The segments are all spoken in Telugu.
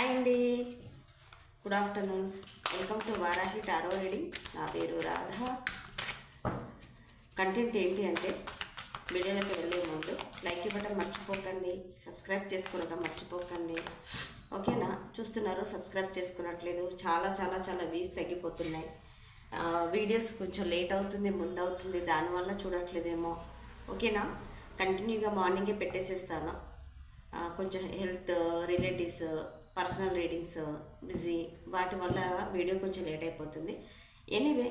హాయ్ అండి. Good afternoon. Welcome to Varahi tarot reading నా పేరు రాధ. కంటెంట్ ఏంటి అంటే వీడియోలోకి వెళ్ళే ముందు లైక్ ఇవ్వడం మర్చిపోకండి. సబ్స్క్రైబ్ చేసుకోవడం మర్చిపోకండి. ఓకేనా? చూస్తున్నారు సబ్స్క్రైబ్ చేసుకున్నట్లేదు. చాలా చాలా చాలా వ్యూస్ తగ్గిపోతున్నాయి. వీడియోస్ కొంచెం లేట్ అవుతుంది ముందు అవుతుంది. దానివల్ల చూడట్లేదేమో. ఓకేనా? కంటిన్యూగా మార్నింగే పెట్టేసేస్తాను. కొంచెం health relatives personal readings busy వాటి వల్ల వీడియో కొంచెం లేట్ అయిపోతుంది. ఎనీవే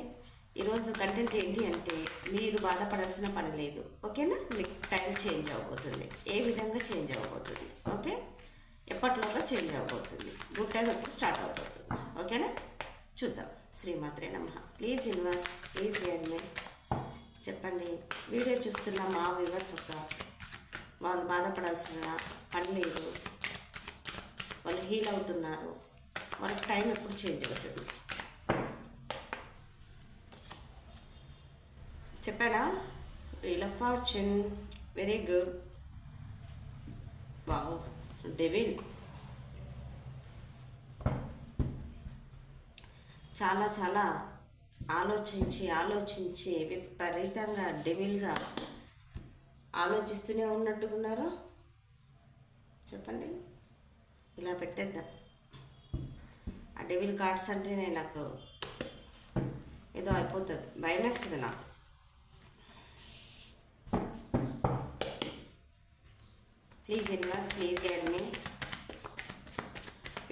ఈరోజు కంటెంట్ ఏంటి అంటే మీరు బాధపడాల్సిన పని లేదు. ఓకేనా? మీకు టైం చేంజ్ అవ్వబోతుంది. ఏ విధంగా చేంజ్ అవ్వబోతుంది? ఓకే? ఎప్పటిలోగా చేంజ్ అవ్వబోతుంది? గుడ్ టైం ఎప్పుడు స్టార్ట్ అవ్వబోతుంది. ఓకేనా? చూద్దాం. శ్రీమాత్రే నమ. ప్లీజ్ ఇన్వాస్ ప్లీజ్ రియల్మే చెప్పండి. వీడియో చూస్తున్న మా వ్యూవర్స్ ఒక వాళ్ళు బాధపడాల్సిన పని లేదు. వాళ్ళు హీల్ అవుతున్నారు. వాళ్ళకి టైం ఎప్పుడు చేంజ్ అవుతుంది? చెప్పానా? Wheel of fortune very good wow devil చాలా చాలా ఆలోచించి ఆలోచించి విపరీతంగా డెవిల్గా ఆలోచిస్తూనే ఉన్నట్టుకున్నారు చెప్పండి. ఇలా పెట్టేద్దాం. ఆ డెవిల్ కార్డ్స్ అంటేనే నాకు ఏదో అయిపోతుంది. భయం వేస్తుంది నాకు. ప్లీజ్ ఇన్వర్స్ ప్లీజ్ గైడ్ మీ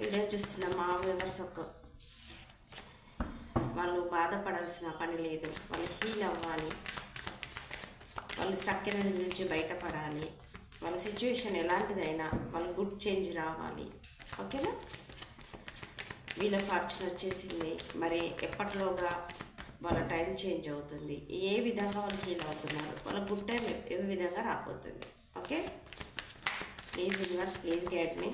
వీడియో చూస్తున్న మా వ్యూవర్స్ ఒక వాళ్ళు బాధపడాల్సిన పని లేదు. వాళ్ళు హీల్ అవ్వాలి. వాళ్ళు స్టక్ ఎనర్జీ నుంచి బయటపడాలి. వాళ్ళ సిచ్యువేషన్ ఎలాంటిదైనా వాళ్ళు గుడ్ చేంజ్ రావాలి. ఓకేనా? వీళ్ళ ఫార్చ్యూన్ వచ్చేసింది. మరి ఎప్పటిలోగా వాళ్ళ టైం చేంజ్ అవుతుంది? ఏ విధంగా వాళ్ళు హీల్ అవుతున్నారు? వాళ్ళ గుడ్ టైం ఏ విధంగా రాబోతుంది? Okay? Please universe please guide me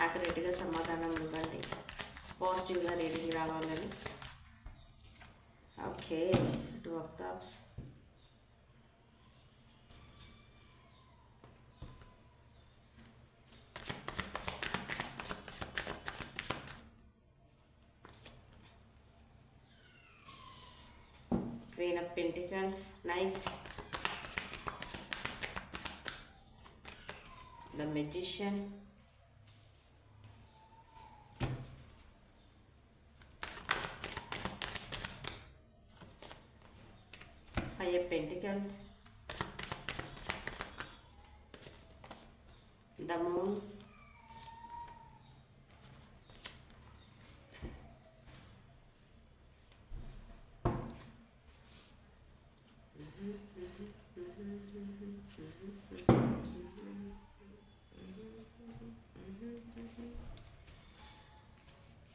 యాక్యురేట్గా సమాధానం ఇవ్వండి. పాజిటివ్గా రీడింగ్ రావాలని. Okay two of cups Queen of Pentacles, nice. The Magician. Five Pentacles.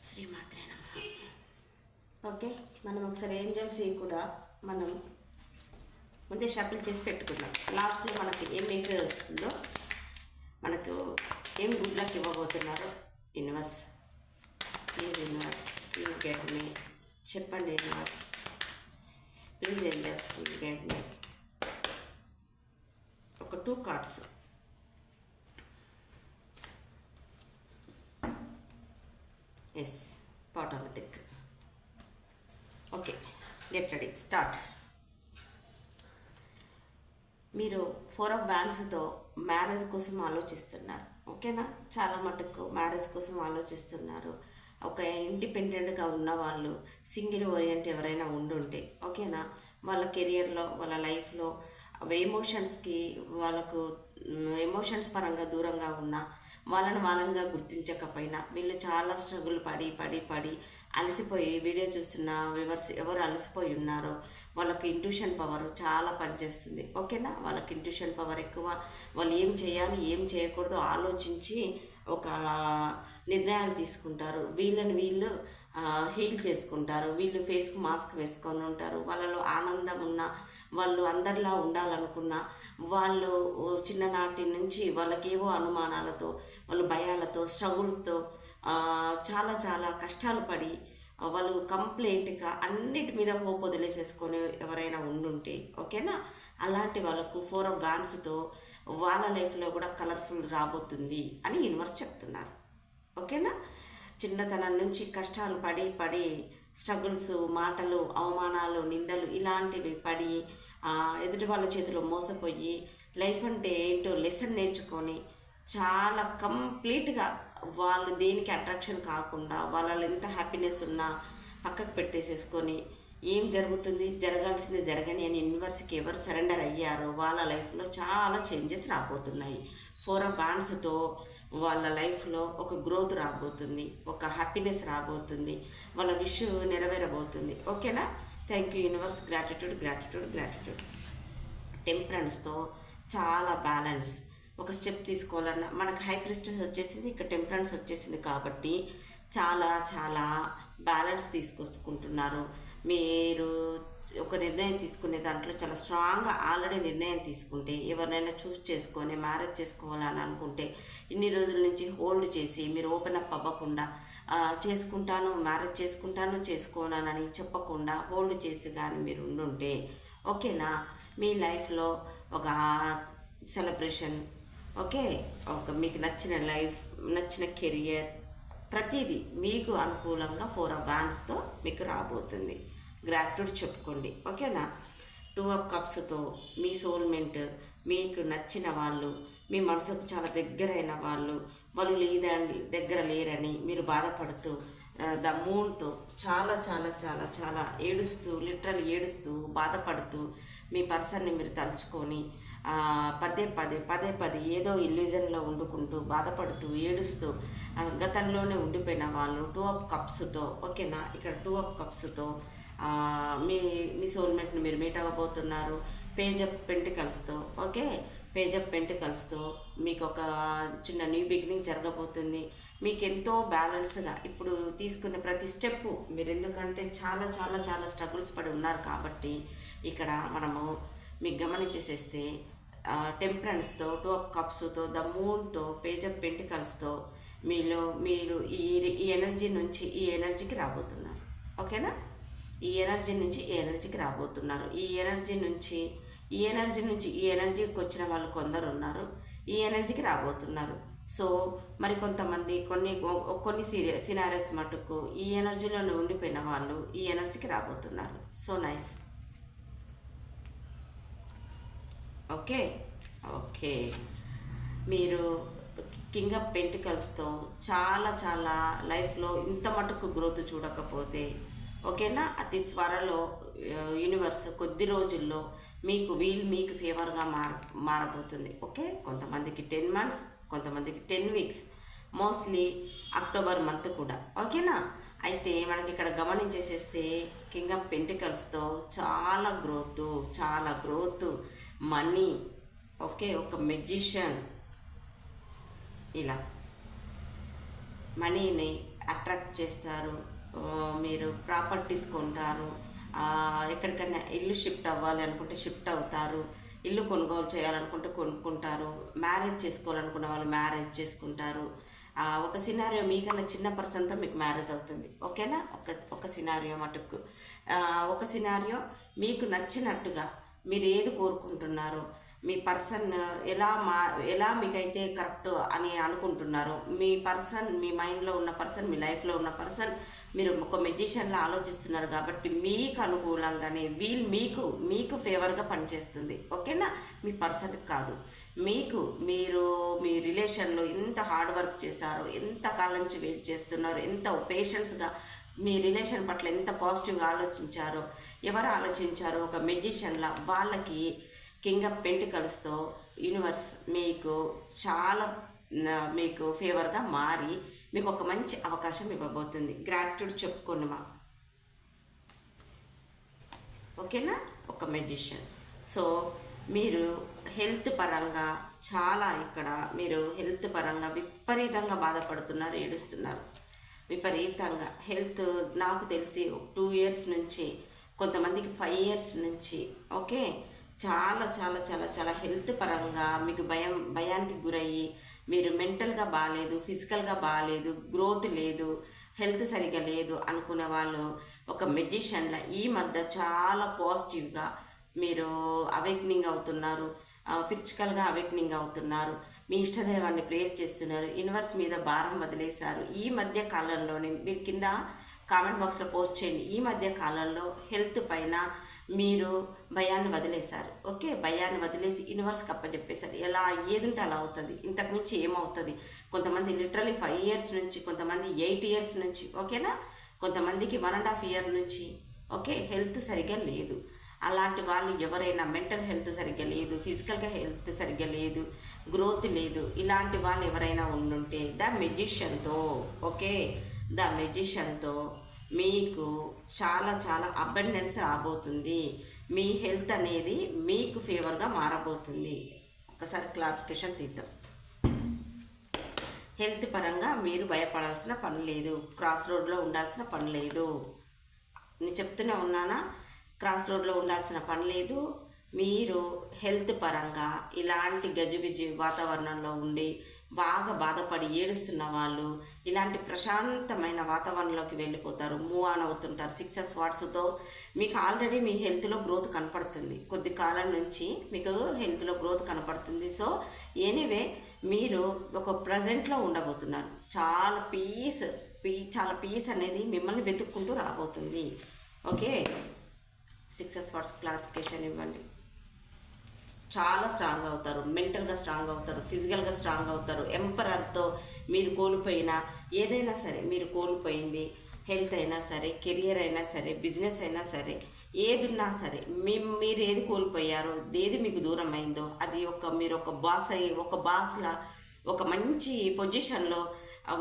శ్రీమాత్రే నమ. ఓకే మనం ఒకసారి ఏంజల్స్ కూడా మనం ముందే షఫిల్ చేసి పెట్టుకున్నాం లాస్ట్లో మనకి ఏం మెసేజ్ వస్తుందో మనకు ఏం good luck ఇవ్వబోతున్నారో? Universe. Please universe please guide me. చెప్పండి యూనివర్స్. ప్లీజ్ ఏంజల్స్ ఒక two cards yes automatic okay get ready start మీరు ఫోర్ ఆఫ్ బ్యాండ్స్తో మ్యారేజ్ కోసం ఆలోచిస్తున్నారు. ఓకేనా చాలా మటుకు మ్యారేజ్ కోసం ఆలోచిస్తున్నారు. ఒక ఇండిపెండెంట్గా ఉన్న వాళ్ళు సింగిల్ ఓరియంట్ ఎవరైనా ఉండుంటే ఓకేనా? వాళ్ళ కెరియర్లో వాళ్ళ లైఫ్లో ఎమోషన్స్కి వాళ్ళకు ఎమోషన్స్ పరంగా దూరంగా ఉన్న వాళ్ళని వాళ్ళనిగా గుర్తించకపోయినా వీళ్ళు చాలా స్ట్రగుల్ పడి పడి పడి అలసిపోయి వీడియో చూస్తున్న వివర్స్ ఎవరు అలసిపోయి ఉన్నారో వాళ్ళకి ఇంట్యూషన్ పవర్ చాలా పనిచేస్తుంది. ఓకేనా? వాళ్ళకి ఇంట్యూషన్ పవర్ ఎక్కువ. వాళ్ళు ఏం చేయాలి ఏం చేయకూడదు ఆలోచించి ఒక నిర్ణయాలు తీసుకుంటారు. వీళ్ళని వీళ్ళు హీల్ చేసుకుంటారు. వీళ్ళు ఫేస్కి మాస్క్ వేసుకొని ఉంటారు. వాళ్ళలో ఆనందం ఉన్న వాళ్ళు అందరిలా ఉండాలనుకున్న వాళ్ళు చిన్ననాటి నుంచి వాళ్ళకేవో అనుమానాలతో వాళ్ళు భయాలతో స్ట్రగుల్స్తో చాలా చాలా కష్టాలు పడి వాళ్ళు కంప్లీట్గా అన్నిటి మీద హోప్ వదిలేసేసుకొని ఎవరైనా ఉండుంటే ఓకేనా? అలాంటి వాళ్ళకు ఫోర్ ఆఫ్ వ్యాన్స్తో వాళ్ళ లైఫ్లో కూడా కలర్ఫుల్ రాబోతుంది అని యూనివర్స్ చెప్తున్నారు. ఓకేనా? చిన్నతనం నుంచి కష్టాలు పడి పడి స్ట్రగుల్స్ మాటలు అవమానాలు నిందలు ఇలాంటివి పడి ఎదుటి వాళ్ళ చేతిలో మోసపోయి లైఫ్ అంటే ఏంటో లెసన్ నేర్చుకొని చాలా కంప్లీట్గా వాళ్ళు దేనికి అట్రాక్షన్ కాకుండా వాళ్ళలో ఎంత హ్యాపీనెస్ ఉన్నా పక్కకు పెట్టేసేసుకొని ఏం జరుగుతుంది? జరగాల్సింది జరగని అని యూనివర్స్కి ఎవరు సరెండర్ అయ్యారో వాళ్ళ లైఫ్లో చాలా చేంజెస్ రాబోతున్నాయి. ఫోర్ ఆఫ్ బ్యాండ్స్తో వాళ్ళ లైఫ్లో ఒక గ్రోత్ రాబోతుంది ఒక హ్యాపీనెస్ రాబోతుంది వాళ్ళ విష్ నెరవేరబోతుంది. ఓకేనా? Thank you universe. Gratitude gratitude gratitude. టెంపరెన్స్తో చాలా బ్యాలెన్స్. ఒక స్టెప్ తీసుకోవాలన్న మనకు హై ప్రిస్టెన్స్ వచ్చేసింది ఇక్కడ టెంపరెన్స్ వచ్చేసింది కాబట్టి చాలా చాలా బ్యాలెన్స్ తీసుకొచ్చుకుంటున్నారు మీరు ఒక నిర్ణయం తీసుకునే దాంట్లో చాలా స్ట్రాంగ్గా ఆల్రెడీ నిర్ణయం తీసుకుంటే ఎవరినైనా చూస్ చేసుకొని మ్యారేజ్ చేసుకోవాలని అనుకుంటే ఇన్ని రోజుల నుంచి హోల్డ్ చేసి మీరు ఓపెన్ అప్ అవ్వకుండా చేసుకుంటాను మ్యారేజ్ చేసుకుంటాను చేసుకోనానని చెప్పకుండా హోల్డ్ చేసి కానీ మీరు ఉండుంటే ఓకేనా? మీ లైఫ్లో ఒక సెలబ్రేషన్ ఓకే? ఒక మీకు నచ్చిన లైఫ్ నచ్చిన కెరియర్ ప్రతిదీ మీకు అనుకూలంగా ఫోర్ ఆఫ్ బ్యాండ్స్తో మీకు రాబోతుంది. గ్రాట్యూడ్ చెప్పుకోండి. ఓకేనా? టూ ఆఫ్ కప్స్తో మీ సోల్మెంట్ మీకు నచ్చిన వాళ్ళు మీ మనసుకు చాలా దగ్గరైన వాళ్ళు వాళ్ళు లేదండి దగ్గర లేరని మీరు బాధపడుతూ ద మూన్తో చాలా చాలా చాలా చాలా ఏడుస్తూ లిటరల్ ఏడుస్తూ బాధపడుతూ మీ పర్సన్ని మీరు తలుచుకొని పదే పదే పదే పదే ఏదో ఇల్యూజన్లో వండుకుంటూ బాధపడుతూ ఏడుస్తూ గతంలోనే ఉండిపోయిన వాళ్ళు టూ అప్ కప్స్తో ఓకేనా? ఇక్కడ టూ అప్ కప్స్తో మీ మీ సోల్మేట్ని మీరు మీట్ అవ్వబోతున్నారు. పేజ్ అప్ పెంటికల్స్తో ఓకే పేజ్ అప్ పెంటికల్స్తో మీకు ఒక చిన్న న్యూ బిగినింగ్ జరగబోతుంది. మీకు ఎంతో బ్యాలెన్స్గా ఇప్పుడు తీసుకునే ప్రతి స్టెప్పు మీరు ఎందుకంటే చాలా చాలా చాలా స్ట్రగుల్స్ పడి ఉన్నారు కాబట్టి ఇక్కడ మనము మీకు గమనించేసేస్తే టెంపరెన్స్తో టూ ఆఫ్ కప్స్తో ద మూన్తో పేజ్ ఆఫ్ పెంటికల్స్తో మీలో మీరు ఈ ఈ ఎనర్జీ నుంచి ఈ ఎనర్జీకి రాబోతున్నారు. ఓకేనా ఈ ఎనర్జీ నుంచి ఈ ఎనర్జీకి రాబోతున్నారు. ఈ ఎనర్జీ నుంచి ఈ ఎనర్జీ నుంచి ఈ ఎనర్జీకి వచ్చిన వాళ్ళు కొందరు ఉన్నారు. ఈ ఎనర్జీకి రాబోతున్నారు. సో మరి కొంతమంది కొన్ని కొన్ని సీరియల్ సినారియస్ మటుకు ఈ ఎనర్జీలోనే ఉండిపోయిన వాళ్ళు ఈ ఎనర్జీకి రాబోతున్నారు. So nice. ఓకే? ఓకే. మీరు కింగ్ ఆఫ్ పెంటికల్స్తో చాలా చాలా లైఫ్లో ఇంత మటుకు గ్రోత్ చూడకపోతే ఓకేనా? అతి త్వరలో యూనివర్స్ కొద్ది రోజుల్లో మీకు వీల్ మీకు ఫేవర్గా మార మారబోతుంది. ఓకే? కొంతమందికి టెన్ మంత్స్ కొంతమందికి ten weeks mostly October month కూడా. ఓకేనా? అయితే మనకి ఇక్కడ గమనించేసేస్తే కింగ్ ఆఫ్ పెంటికల్స్తో చాలా గ్రోత్ చాలా గ్రోత్ మనీ ఓకే? ఒక మెజిషియన్ ఇలా. మనీని అట్రాక్ట్ చేస్తారు. మీరు ప్రాపర్టీస్ కొంటారు. ఎక్కడికైనా ఇల్లు షిఫ్ట్ అవ్వాలి అనుకుంటే షిఫ్ట్ అవుతారు. ఇల్లు కొనుగోలు చేయాలనుకుంటే కొనుక్కుంటారు. మ్యారేజ్ చేసుకోవాలనుకున్న వాళ్ళు మ్యారేజ్ చేసుకుంటారు. ఒక సినారియో మీకన్నా చిన్న పర్సన్తో మీకు మ్యారేజ్ అవుతుంది. ఓకేనా? ఒక ఒక సినారియో మటుకు. ఒక సినారియో మీకు నచ్చినట్టుగా మీరు ఏది కోరుకుంటున్నారో మీ పర్సన్ ఎలా మా ఎలా మీకైతే కరెక్ట్ అని అనుకుంటున్నారో మీ పర్సన్ మీ మైండ్లో ఉన్న పర్సన్ మీ లైఫ్లో ఉన్న పర్సన్ మీరు ఒక మెజిషియన్లా ఆలోచిస్తున్నారు కాబట్టి మీకు అనుకూలంగానే వీల్ మీకు మీకు ఫేవర్గా పనిచేస్తుంది. ఓకేనా? మీ పర్సన్కి కాదు. మీకు మీరు మీ రిలేషన్లో ఎంత హార్డ్ వర్క్ చేశారో ఎంత కాలం నుంచి వెయిట్ చేస్తున్నారో ఎంత పేషెన్స్గా మీ రిలేషన్ పట్ల ఎంత పాజిటివ్గా ఆలోచించారో ఎవరు ఆలోచించారో? ఒక మెజిషియన్లా వాళ్ళకి కింగ్ ఆఫ్ పెంటికల్స్తో యూనివర్స్ మీకు చాలా మీకు ఫేవర్గా మారి మీకు ఒక మంచి అవకాశం ఇవ్వబోతుంది. గ్రాట్యూడ్ చెప్పుకున్నమా ఓకేనా? ఒక మెజిషియన్ సో మీరు హెల్త్ పరంగా చాలా ఇక్కడ మీరు హెల్త్ పరంగా విపరీతంగా బాధపడుతున్నారు ఏడుస్తున్నారు. విపరీతంగా. హెల్త్ నాకు తెలిసి టూ ఇయర్స్ నుంచి కొంతమందికి ఫైవ్ ఇయర్స్ నుంచి ఓకే? చాలా చాలా చాలా చాలా హెల్త్ పరంగా మీకు భయం భయానికి గురయ్యి మీరు మెంటల్గా బాగాలేదు ఫిజికల్గా బాగాలేదు గ్రోత్ లేదు హెల్త్ సరిగా లేదు అనుకునే వాళ్ళు ఒక మెజిషియన్ల ఈ మధ్య చాలా పాజిటివ్గా మీరు అవేక్నింగ్ అవుతున్నారు. ఫిజికల్గా అవేక్నింగ్ అవుతున్నారు. మీ ఇష్టదైవాన్ని ప్రేయర్ చేస్తున్నారు. యూనివర్స్ మీద భారం వదిలేశారు. ఈ మధ్య కాలంలోనే మీరు కింద కామెంట్ బాక్స్లో పోస్ట్ చేయండి. ఈ మధ్య కాలంలో హెల్త్ పైన మీరు భయాన్ని వదిలేశారు. ఓకే? భయాన్ని వదిలేసి యూనివర్స్కి అప్పచెప్పేశారు ఎలా? ఏది ఉంటే అలా అవుతుంది. ఇంతకుమించి ఏమవుతుంది? కొంతమంది లిటరలీ ఫైవ్ ఇయర్స్ నుంచి కొంతమంది ఎయిట్ ఇయర్స్ నుంచి ఓకేనా? కొంతమందికి వన్ అండ్ హాఫ్ ఇయర్ నుంచి ఓకే? హెల్త్ సరిగ్గా లేదు. అలాంటి వాళ్ళు ఎవరైనా మెంటల్ హెల్త్ సరిగ్గా లేదు ఫిజికల్గా హెల్త్ సరిగ్గా లేదు గ్రోత్ లేదు ఇలాంటి వాళ్ళు ఎవరైనా ఉండుంటే ద మెజిషియన్తో ఓకే? ద మెజిషియన్తో మీకు చాలా చాలా అబండెన్స్ రాబోతుంది. మీ హెల్త్ అనేది మీకు ఫేవర్గా మారబోతుంది. ఒకసారి క్లారిఫికేషన్ తీద్దాం. హెల్త్ పరంగా మీరు భయపడాల్సిన పని లేదు. క్రాస్ రోడ్లో ఉండాల్సిన పని లేదు. నేను చెప్తూనే ఉన్నానా? క్రాస్ రోడ్లో ఉండాల్సిన పని లేదు. మీరు హెల్త్ పరంగా ఇలాంటి గజిబిజి వాతావరణంలో ఉండి బాగా బాధపడి ఏడుస్తున్న వాళ్ళు ఇలాంటి ప్రశాంతమైన వాతావరణంలోకి వెళ్ళిపోతారు మూవ్ ఆన్ అవుతుంటారు. సిక్సెస్ వాట్స్తో మీకు ఆల్రెడీ మీ హెల్త్లో గ్రోత్ కనపడుతుంది. కొద్ది కాలం నుంచి మీకు హెల్త్లో గ్రోత్ కనపడుతుంది. సో ఎనీవే మీరు ఒక ప్రజెంట్లో ఉండబోతున్నారు. చాలా పీస్ పీ చాలా పీస్ అనేది మిమ్మల్ని వెతుక్కుంటూ రాబోతుంది. ఓకే సిక్సెస్ వాట్స్ క్లారిఫికేషన్ ఇవ్వండి. చాలా స్ట్రాంగ్ అవుతారు. మెంటల్గా స్ట్రాంగ్ అవుతారు. ఫిజికల్గా స్ట్రాంగ్ అవుతారు. ఎంపరర్తో మీరు కోల్పోయిన ఏదైనా సరే మీరు కోల్పోయింది. హెల్త్ అయినా సరే కెరియర్ అయినా సరే బిజినెస్ అయినా సరే ఏది ఉన్నా సరే మీ మీరు ఏది కోల్పోయారో ఏది మీకు దూరం అయిందో అది ఒక మీరు ఒక బాస్ అయ్యి ఒక బాస్లా ఒక మంచి పొజిషన్లో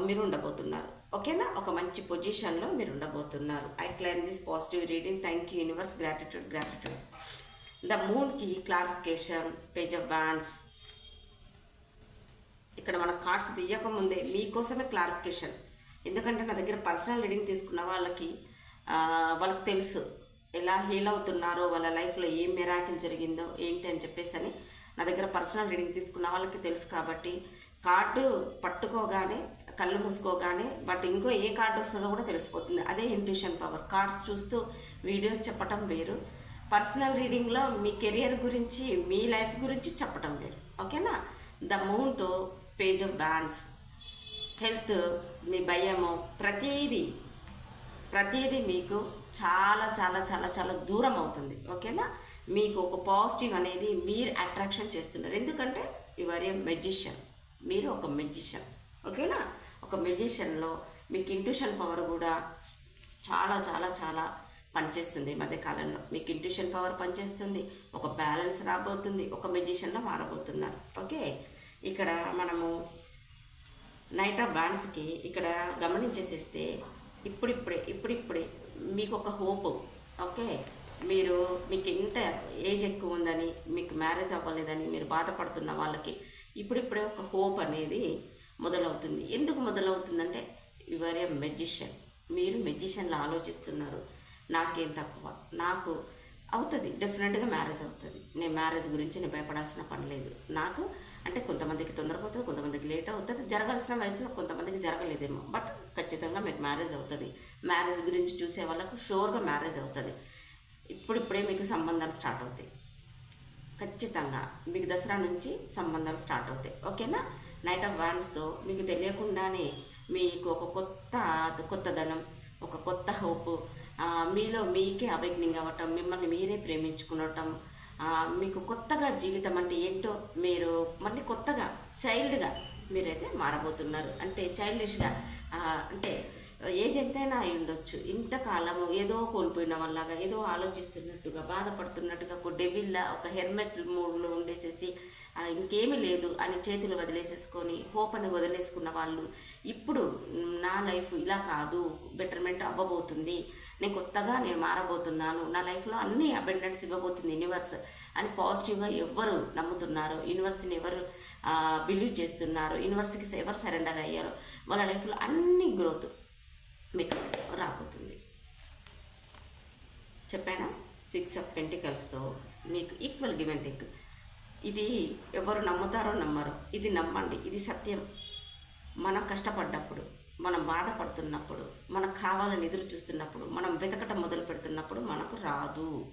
మీరు ఉండబోతున్నారు. ఓకేనా? ఒక మంచి పొజిషన్లో మీరు ఉండబోతున్నారు. I claim this positive reading thank you universe gratitude gratitude the మూన్కి clarification page of wands ఇక్కడ మన కార్డ్స్ తీయకముందే మీకోసమే క్లారిఫికేషన్ ఎందుకంటే నా దగ్గర పర్సనల్ రీడింగ్ తీసుకున్న వాళ్ళకి వాళ్ళకి తెలుసు ఎలా హీల్ అవుతున్నారో వాళ్ళ లైఫ్లో ఏం మెరాకిల్ జరిగిందో ఏంటి అని చెప్పేసి అని నా దగ్గర పర్సనల్ రీడింగ్ తీసుకున్న వాళ్ళకి తెలుసు కాబట్టి కార్డు పట్టుకోగానే కళ్ళు మూసుకోగానే బట్ ఇంకో ఏ కార్డు వస్తుందో కూడా తెలిసిపోతుంది. అదే ఇంట్యూషన్ పవర్ కార్డ్స్ చూస్తూ వీడియోస్ చెప్పటం వేరు. పర్సనల్ రీడింగ్లో మీ కెరియర్ గురించి మీ లైఫ్ గురించి చెప్పటం వేరు. ఓకేనా? ద మూన్తో పేజ్ ఆఫ్ బ్యాండ్స్ హెల్త్ మీ భయము ప్రతీది ప్రతీది మీకు చాలా చాలా చాలా చాలా దూరం అవుతుంది. ఓకేనా? మీకు ఒక పాజిటివ్ అనేది మీరు అట్రాక్షన్ చేస్తున్నారు. ఎందుకంటే యువర్ ఏ మెజిషియన్. మీరు ఒక మెజిషియన్. ఓకేనా? ఒక మెజిషియన్లో మీకు ఇంట్యూషన్ పవర్ కూడా చాలా చాలా చాలా పనిచేస్తుంది ఈ మధ్యకాలంలో మీకు ఇంట్యూషన్ పవర్ పనిచేస్తుంది ఒక బ్యాలెన్స్ రాబోతుంది ఒక మెజిషియన్లో మారబోతున్నారు. ఓకే? ఇక్కడ మనము నైట్ ఆఫ్ బ్యాండ్స్కి ఇక్కడ గమనించేసిస్తే ఇప్పుడిప్పుడే ఇప్పుడిప్పుడే మీకు ఒక హోప్ ఓకే? మీరు మీకు ఇంత ఏజ్ ఎక్కువ ఉందని మీకు మ్యారేజ్ అవ్వలేదని మీరు బాధపడుతున్న వాళ్ళకి ఇప్పుడిప్పుడే ఒక హోప్ అనేది మొదలవుతుంది. ఎందుకు మొదలవుతుందంటే యువర్ ఏ మెజిషియన్ మీరు మెజిషియన్లో ఆలోచిస్తున్నారు. నాకేం తక్కువ. నాకు అవుతుంది డెఫినెట్గా మ్యారేజ్ అవుతుంది. నేను మ్యారేజ్ గురించి నేను భయపడాల్సిన పని లేదు. నాకు అంటే కొంతమందికి తొందరపోతుంది కొంతమందికి లేట్ అవుతుంది. జరగాల్సిన వయసులో కొంతమందికి జరగలేదేమో. బట్ ఖచ్చితంగా మీకు మ్యారేజ్ అవుతుంది. మ్యారేజ్ గురించి చూసే వాళ్ళకు షూర్గా మ్యారేజ్ అవుతుంది. ఇప్పుడిప్పుడే మీకు సంబంధాలు స్టార్ట్ అవుతాయి. ఖచ్చితంగా మీకు దసరా నుంచి సంబంధాలు స్టార్ట్ అవుతాయి. ఓకేనా? నైట్ ఆఫ్ వాన్స్తో మీకు తెలియకుండానే మీకు ఒక కొత్త కొత్తదనం ఒక కొత్త హోప్ మీలో మీకే అవేక్నింగ్ అవ్వటం మిమ్మల్ని మీరే ప్రేమించుకునటం మీకు కొత్తగా జీవితం అంటే ఏంటో మీరు మళ్ళీ కొత్తగా చైల్డ్గా మీరైతే మారబోతున్నారు. అంటే చైల్డిష్గా అంటే ఏజ్ ఎంతైనా అయి ఉండొచ్చు. ఇంతకాలము ఏదో కోల్పోయిన వాళ్ళగా ఏదో ఆలోచిస్తున్నట్టుగా బాధపడుతున్నట్టుగా ఒక డెవిల్లా ఒక హెల్మెట్ మూడ్లో ఉండేసేసి ఇంకేమీ లేదు అని చేతులు వదిలేసేసుకొని హోప్ అని వదిలేసుకున్న వాళ్ళు ఇప్పుడు నా లైఫ్ ఇలా కాదు బెటర్మెంట్ అవ్వబోతుంది. నేను కొత్తగా నేను మారబోతున్నాను. నా లైఫ్లో అన్ని అబెండెన్స్ ఇవ్వబోతుంది యూనివర్స్ అని పాజిటివ్గా ఎవరు నమ్ముతున్నారు. యూనివర్స్ని ఎవరు బిలీవ్ చేస్తున్నారు. యూనివర్స్కి ఎవరు సరెండర్ అయ్యారు వాళ్ళ లైఫ్లో అన్ని గ్రోత్ మీకు రాబోతుంది. చెప్పానా? సిక్స్ ఆఫ్ పెంటికల్స్తో మీకు ఈక్వల్ గివ్ అండ్ టేక్ ఇది ఎవరు నమ్ముతారో నమ్మరు. ఇది నమ్మండి. ఇది సత్యం. మనం కష్టపడ్డప్పుడు. మనం బాధపడుతున్నప్పుడు మనకు కావాలని ఎదురు చూస్తున్నప్పుడు మనం వెతకటం మొదలు పెడుతున్నప్పుడు మనకు రాదు.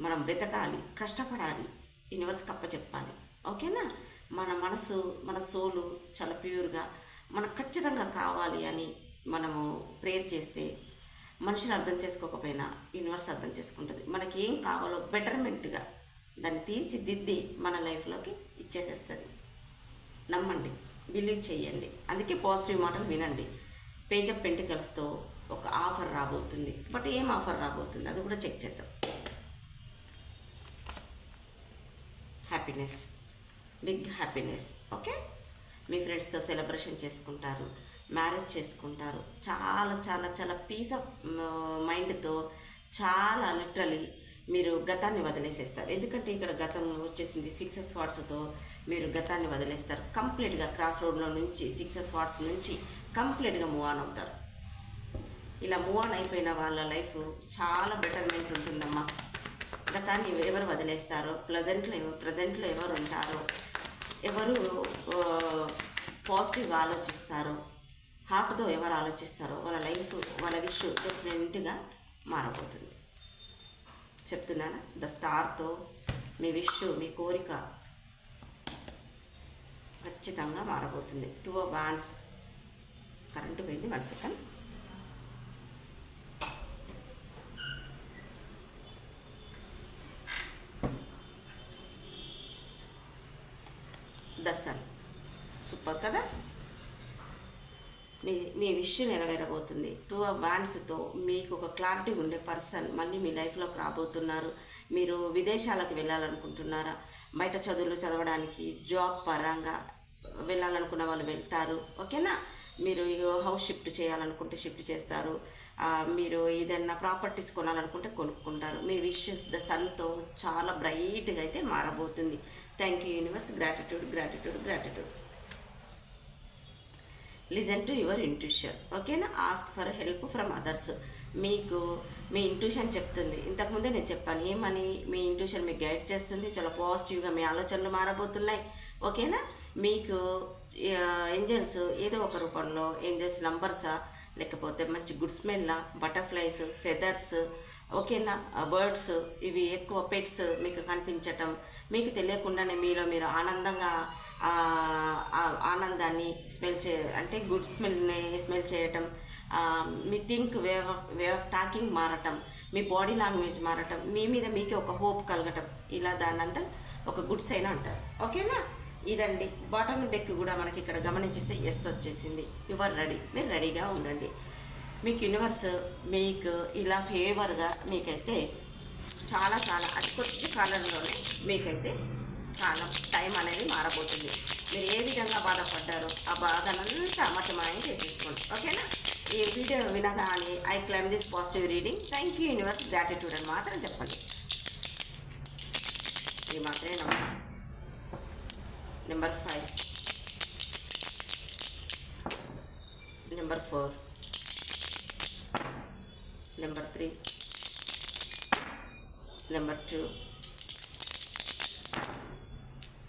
మనం వెతకాలి కష్టపడాలి. యూనివర్స్ కప్ప చెప్పాలి. ఓకేనా? మన మనసు మన సోలు చాలా ప్యూర్గా మనకు ఖచ్చితంగా కావాలి అని మనము ప్రేయర్ చేస్తే మనుషులు అర్థం చేసుకోకపోయినా యూనివర్స్ అర్థం చేసుకుంటుంది. మనకి ఏం కావాలో బెటర్మెంట్గా దాన్ని తీర్చిదిద్ది మన లైఫ్లోకి ఇచ్చేసేస్తుంది. నమ్మండి. బిలీవ్ చేయండి. అందుకే పాజిటివ్ మాటలు వినండి. పేజ్ ఆఫ్ పెంటికల్స్తో ఒక ఆఫర్ రాబోతుంది. బట్ ఏం ఆఫర్ రాబోతుంది? అది కూడా చెక్ చేద్దాం. హ్యాపీనెస్ బిగ్ హ్యాపీనెస్ ఓకే మీ ఫ్రెండ్స్తో సెలబ్రేషన్ చేసుకుంటారు. మ్యారేజ్ చేసుకుంటారు. చాలా చాలా చాలా పీస్ ఆఫ్ మైండ్తో చాలా లిటరలీ మీరు గతాన్ని వదిలేసేస్తారు. ఎందుకంటే ఇక్కడ గతం వచ్చేసింది సిక్సెస్ వాట్స్తో మీరు గతాన్ని వదిలేస్తారు. కంప్లీట్గా క్రాస్ రోడ్లో నుంచి సిక్సెస్ వాట్స్ నుంచి కంప్లీట్గా మూవ్ ఆన్ అవుతారు. ఇలా మూవ్ ఆన్ అయిపోయిన వాళ్ళ లైఫ్ చాలా బెటర్మెంట్ ఉంటుందమ్మా. గతాన్ని ఎవరు వదిలేస్తారో ప్రజెంట్లో ప్రజెంట్లో ఎవరు ఉంటారో ఎవరు పాజిటివ్గా ఆలోచిస్తారో హార్ట్తో ఎవరు ఆలోచిస్తారో వాళ్ళ లైఫ్ వాళ్ళ విష్ డిఫరెంట్గా మారబోతుంది. చెప్తున్నానా? ద స్టార్తో మీ విష్ మీ కోరిక ఖచ్చితంగా మారబోతుంది. టూ ఆఫ్ కరెంటు పోయింది one second the sun super కదా? మీ మీ విష్ నెరవేరబోతుంది. టూ ఆఫ్ వ్యాండ్స్తో మీకు ఒక క్లారిటీ ఉండే పర్సన్ మళ్ళీ మీ లైఫ్లోకి రాబోతున్నారు. మీరు విదేశాలకు వెళ్ళాలనుకుంటున్నారా? బయట చదువులు చదవడానికి జాబ్ పరంగా వెళ్ళాలనుకున్న వాళ్ళు వెళ్తారు. ఓకేనా? మీరు హౌస్ షిఫ్ట్ చేయాలనుకుంటే షిఫ్ట్ చేస్తారు. మీరు ఏదైనా ప్రాపర్టీస్ కొనాలనుకుంటే కొనుక్కుంటారు. మీ విషయస్ ద సన్తో చాలా బ్రైట్గా అయితే మారబోతుంది. Thank you universe. Gratitude gratitude gratitude. Listen to your intuition ఓకేనా? Ask for help from others మీకు మీ ఇంట్యూషన్ చెప్తుంది. ఇంతకుముందే నేను చెప్పాను ఏమని? మీ ఇంట్యూషన్ మీకు గైడ్ చేస్తుంది చాలా పాజిటివ్గా మీ ఆలోచనలు మారబోతున్నాయి. ఓకేనా? మీకు ఏంజల్స్ ఏదో ఒక రూపంలో ఏంజల్స్ నంబర్సా లేకపోతే మంచి గుడ్ స్మెల్లా బటర్ఫ్లైస్ ఫెదర్స్ ఓకేనా? బర్డ్స్ ఇవి ఎక్కువ పెట్స్ మీకు కనిపించటం మీకు తెలియకుండానే మీలో మీరు ఆనందంగా ఆనందాన్ని స్మెల్ చే అంటే గుడ్ స్మెల్ని స్మెల్ చేయటం మీ think way of way of talking మారటం మీ బాడీ లాంగ్వేజ్ మారటం మీ మీద మీకే ఒక హోప్ కలగటం ఇలా దాన్నంతా ఒక గుడ్ సైన్ అంటారు. ఓకేనా? ఇదండి. బాటమ్ డెక్ కూడా మనకి ఇక్కడ గమనించిస్తే ఎస్ వచ్చేసింది. యువర్ రెడీ మీరు రెడీగా ఉండండి. మీకు యూనివర్స్ మీకు ఇలా ఫేవర్గా మీకైతే చాలా చాలా అతి కొద్ది కాలంలోనే మీకైతే కాలం టైం అనేది మారబోతుంది. మీరు ఏ విధంగా బాధపడ్డారో ఆ బాధనంతా మటమాయం చేసేసుకోండి. ఓకేనా? ఈ వీడియో వినగానే I claim this positive reading thank you universe gratitude అని మాత్రం చెప్పండి. ఇది మాత్రమే నమ్మకం number five number four number three number two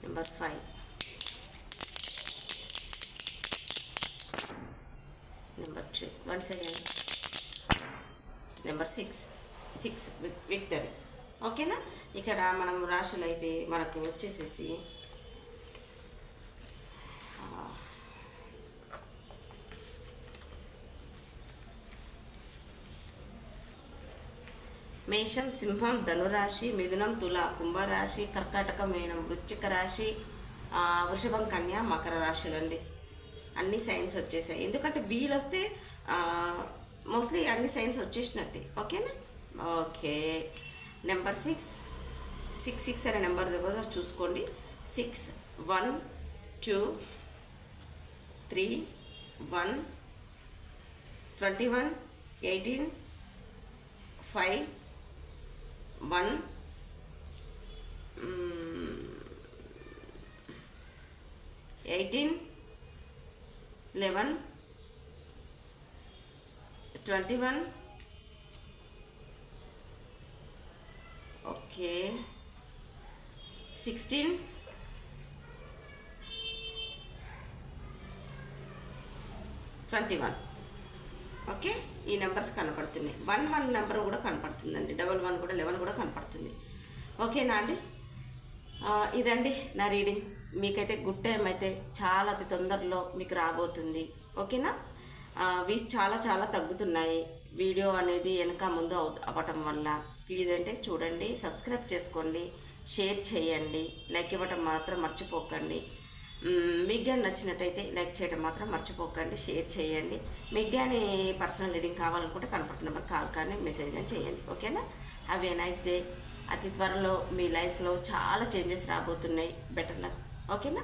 number five number two one second number six six victory ఓకేనా ఇక్కడ మనం రాశులు అయితే మనకు వచ్చేసేసి మేషం సింహం ధనురాశి మిథునం తుల కుంభరాశి కర్కాటక మీనం వృశ్చిక రాశి వృషభం కన్య మకర రాశులు అండి అన్ని సైన్స్ వచ్చేసాయి. ఎందుకంటే వీలు వస్తే మోస్ట్లీ అన్ని సైన్స్ వచ్చేసినట్టే. ఓకేనా? Okay. Number six six six అనే నెంబర్ దగ్గర చూసుకోండి. Six one two three one twenty one eighteen five one eighteen eleven twenty one. Okay. Sixteen. Twenty one. Okay. ఈ నెంబర్స్ కనపడుతున్నాయి. వన్ వన్ నెంబర్ కూడా కనపడుతుందండి. డబల్ వన్ కూడా లెవెన్ కూడా కనపడుతుంది. ఓకేనా అండి? ఇదండి నా రీడింగ్. మీకైతే గుడ్ టైం అయితే చాలా అతి తొందరలో మీకు రాబోతుంది. ఓకేనా? వీస్ చాలా చాలా తగ్గుతున్నాయి. వీడియో అనేది వెనక ముందు అవ అవ్వటం వల్ల. ప్లీజ్ అంటే చూడండి సబ్స్క్రైబ్ చేసుకోండి షేర్ చేయండి లైక్ ఇవ్వటం మాత్రం మర్చిపోకండి. మీకు కానీ నచ్చినట్టయితే లైక్ చేయడం మాత్రం మర్చిపోకండి షేర్ చేయండి. మీకు కానీ పర్సనల్ రీడింగ్ కావాలనుకుంటే కనపడుతున్న నెంబర్ కాల్ కానీ మెసేజ్ కానీ చేయండి. ఓకేనా? హ్యావ్ ఏ నైస్ డే అతి త్వరలో మీ లైఫ్లో చాలా చేంజెస్ రాబోతున్నాయి. Better luck. ఓకేనా?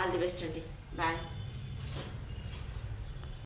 ఆల్ ది బెస్ట్ అండి. బాయ్.